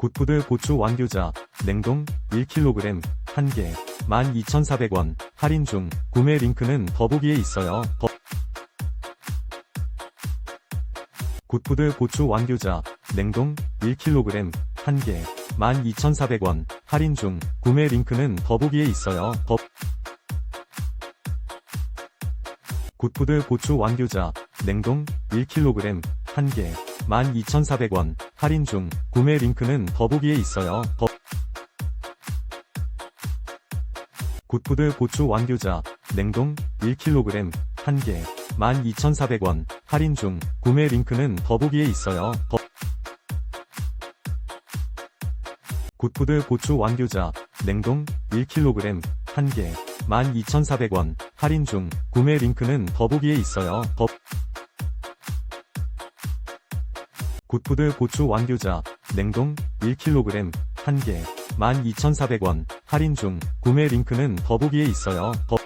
굿푸드 고추 완교자 냉동 1kg 1개 12,400원 할인 중 구매 링크는 더보기에 있어요. 더... 굿푸드 고추 완교자 냉동 1kg 1개 12,400원 할인 중 구매 링크는 더보기에 있어요. 더... 굿푸드 고추 완교자 냉동 1kg 1개 12,400원 할인 중 구매 링크는 더보기에 있어요. 더... 굿푸드 고추 완교자 냉동 1kg 1개 12,400원 할인 중 구매 링크는 더보기에 있어요. 더... 굿푸드 고추 완교자 냉동 1kg 1개 12,400원 할인 중 구매 링크는 더보기에 있어요. 더... 굿푸드 고추 완교자 냉동 1kg 1개 12,400원 할인 중 구매 링크는 더보기에 있어요. 더...